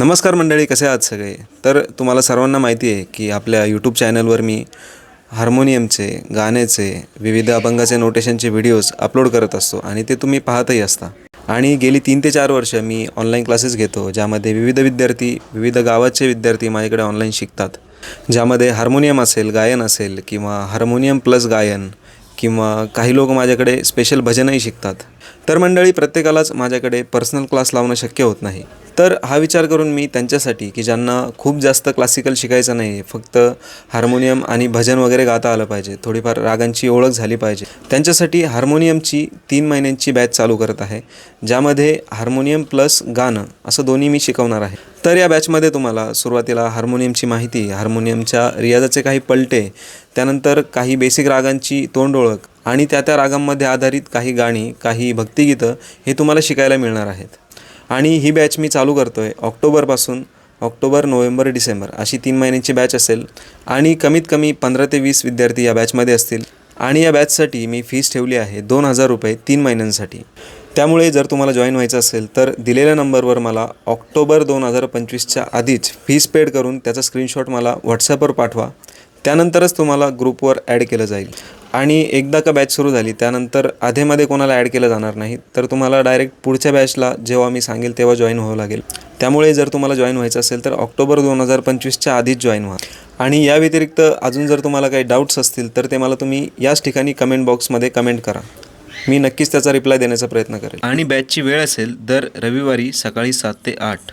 नमस्कार मंडळी कसे आहात सगळे? तर तुम्हाला सर्वांना माहिती आहे की आपल्या यूट्यूब चॅनलवर मी हार्मोनियमचे गाण्याचे विविध अभंगाचे नोटेशनचे व्हिडिओज अपलोड करत असतो आणि ते तुम्ही पाहतही असता. आणि गेली तीन ते चार वर्ष मी ऑनलाईन क्लासेस घेतो ज्यामध्ये विविध विद्यार्थी विविध गावाचे विद्यार्थी माझ्याकडे ऑनलाईन शिकतात. ज्यामध्ये हार्मोनियम असेल गायन असेल किंवा हार्मोनियम प्लस गायन किंवा काही लोक माझ्याकडे स्पेशल भजनही शिकतात. तर मंडळी प्रत्येकालाच माझ्याकडे पर्सनल क्लास लावणं शक्य होत नाही. तर हा विचार करून मी त्यांच्यासाठी की ज्यांना खूप जास्त क्लासिकल शिकायचं नाही आहे फक्त हार्मोनियम आणि भजन वगैरे गाता आलं पाहिजे थोडीफार रागांची ओळख झाली पाहिजे त्यांच्यासाठी हार्मोनियमची तीन महिन्यांची बॅच चालू करत आहे ज्यामध्ये हार्मोनियम प्लस गाणं असं दोन्ही मी शिकवणार आहे. तर या बॅचमध्ये तुम्हाला सुरुवातीला हार्मोनियमची माहिती हार्मोनियमच्या रियाजाचे काही पलटे त्यानंतर काही बेसिक रागांची तोंड ओळख आणि त्या त्या रागांमध्ये आधारित काही गाणी काही भक्तिगीतं हे तुम्हाला शिकायला मिळणार आहेत. आणि ही बॅच मी चालू करतो आहे ऑक्टोबरपासून ऑक्टोबर नोव्हेंबर डिसेंबर अशी तीन महिन्यांची बॅच असेल आणि कमीत कमी पंधरा ते वीस विद्यार्थी या बॅचमध्ये असतील. आणि या बॅचसाठी मी फीस ठेवली आहे दोन हजार रुपये तीन महिन्यांसाठी. त्यामुळे जर तुम्हाला जॉईन व्हायचं असेल तर दिलेल्या नंबरवर मला ऑक्टोबर दोन हजार पंचवीसच्या आधीच फीस पेड करून त्याचा स्क्रीनशॉट मला व्हॉट्सॲपवर पाठवा. त्यानंतरच तुम्हाला ग्रुपवर ॲड केलं जाईल. आणि एकदा का बॅच सुरू झाली त्यानंतर आधेमध्ये कोणाला ॲड केलं जाणार नाही तर तुम्हाला डायरेक्ट पुढच्या बॅचला जेव्हा मी सांगेल तेव्हा जॉईन व्हावं लागेल. त्यामुळे जर तुम्हाला जॉईन व्हायचं असेल तर ऑक्टोबर दोन हजार पंचवीसच्या आधीच जॉईन व्हा. आणि या व्यतिरिक्त अजून जर तुम्हाला काही डाऊट्स असतील तर ते मला तुम्ही याच ठिकाणी कमेंट बॉक्समध्ये कमेंट करा. मी नक्कीच त्याचा रिप्लाय देण्याचा प्रयत्न करेल आणि बॅचची वेळ असेल दर रविवारी सकाळी सात ते आठ.